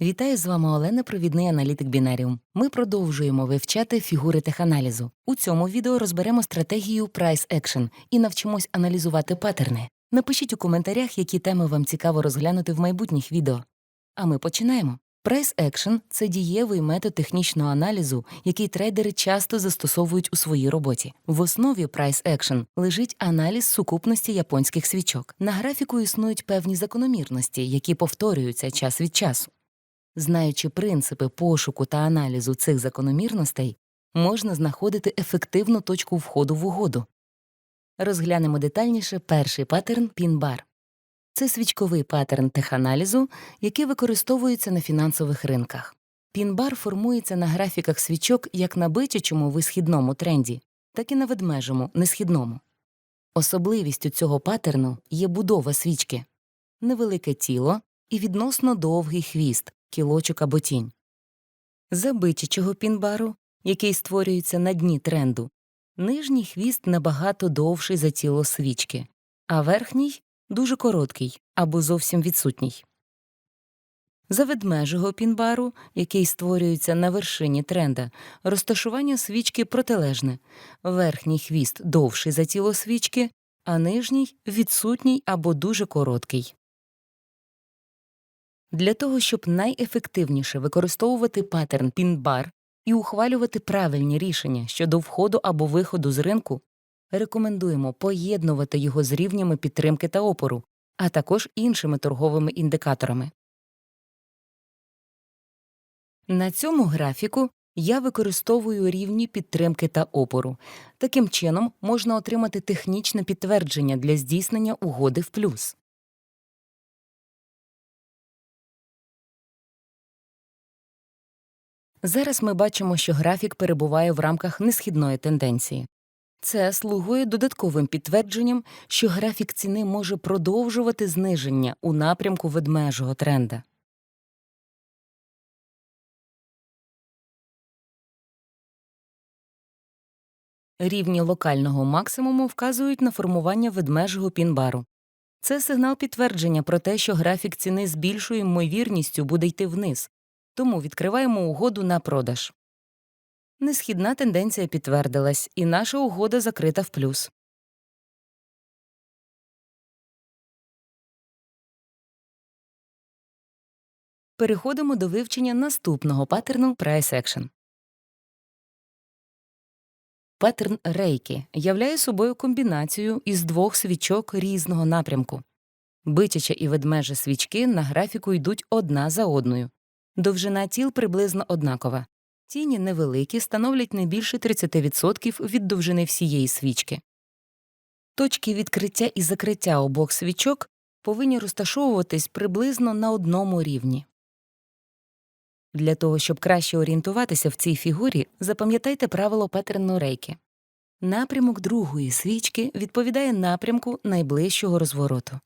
Вітаю з вами Олена, провідний аналітик Бінаріум. Ми продовжуємо вивчати фігури теханалізу. У цьому відео розберемо стратегію Price Action і навчимось аналізувати паттерни. Напишіть у коментарях, які теми вам цікаво розглянути в майбутніх відео. А ми починаємо. Price Action – це дієвий метод технічного аналізу, який трейдери часто застосовують у своїй роботі. В основі Price Action лежить аналіз сукупності японських свічок. На графіку існують певні закономірності, які повторюються час від часу. Знаючи принципи пошуку та аналізу цих закономірностей, можна знаходити ефективну точку входу в угоду. Розглянемо детальніше перший паттерн пін-бар. Це свічковий паттерн теханалізу, який використовується на фінансових ринках. Пін-бар формується на графіках свічок як на бичачому висхідному тренді, так і на ведмежому несхідному. Особливістю цього паттерну є будова свічки невелике тіло і відносно довгий хвіст, кілочок або тінь. За бичачого пін-бару, який створюється на дні тренду, нижній хвіст набагато довший за тіло свічки, а верхній дуже короткий або зовсім відсутній. За ведмежого пінбару, який створюється на вершині тренда, розташування свічки протилежне верхній хвіст довший за тіло свічки, а нижній відсутній або дуже короткий. Для того, щоб найефективніше використовувати паттерн пін-бар і ухвалювати правильні рішення щодо входу або виходу з ринку, рекомендуємо поєднувати його з рівнями підтримки та опору, а також іншими торговими індикаторами. На цьому графіку я використовую рівні підтримки та опору. Таким чином можна отримати технічне підтвердження для здійснення угоди в плюс. Зараз ми бачимо, що графік перебуває в рамках несхідної тенденції. Це слугує додатковим підтвердженням, що графік ціни може продовжувати зниження у напрямку ведмежого тренда. Рівні локального максимуму вказують на формування ведмежого пін-бару. Це сигнал підтвердження про те, що графік ціни з більшою ймовірністю буде йти вниз, тому відкриваємо угоду на продаж. Несхідна тенденція підтвердилась, і наша угода закрита в плюс. Переходимо до вивчення наступного паттерну Price Action. Паттерн рейки являє собою комбінацію із двох свічок різного напрямку. Бичача і ведмежа свічки на графіку йдуть одна за одною. Довжина тіл приблизно однакова. Тіні невеликі становлять не більше 30% від довжини всієї свічки. Точки відкриття і закриття обох свічок повинні розташовуватись приблизно на одному рівні. Для того, щоб краще орієнтуватися в цій фігурі, запам'ятайте правило паттерну рейки. Напрямок другої свічки відповідає напрямку найближчого розвороту.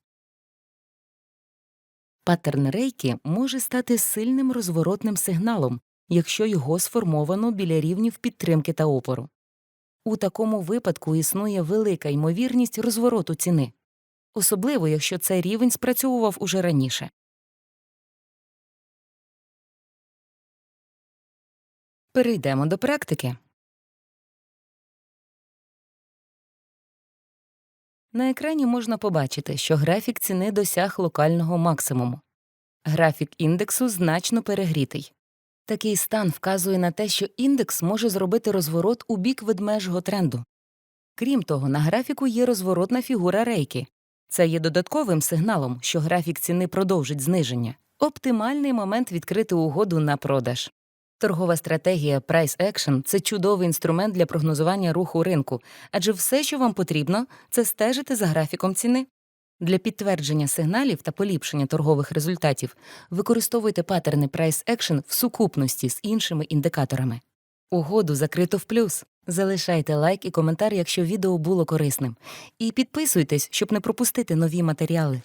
Паттерн рейки може стати сильним розворотним сигналом, якщо його сформовано біля рівнів підтримки та опору. У такому випадку існує велика ймовірність розвороту ціни, особливо якщо цей рівень спрацьовував уже раніше. Перейдемо до практики. На екрані можна побачити, що графік ціни досяг локального максимуму. Графік індексу значно перегрітий. Такий стан вказує на те, що індекс може зробити розворот у бік ведмежого тренду. Крім того, на графіку є розворотна фігура рейки. Це є додатковим сигналом, що графік ціни продовжить зниження. Оптимальний момент відкрити угоду на продаж. Торгова стратегія Price Action – це чудовий інструмент для прогнозування руху ринку, адже все, що вам потрібно, це стежити за графіком ціни. Для підтвердження сигналів та поліпшення торгових результатів використовуйте паттерни Price Action в сукупності з іншими індикаторами. Угоду закрито в плюс. Залишайте лайк і коментар, якщо відео було корисним. І підписуйтесь, щоб не пропустити нові матеріали.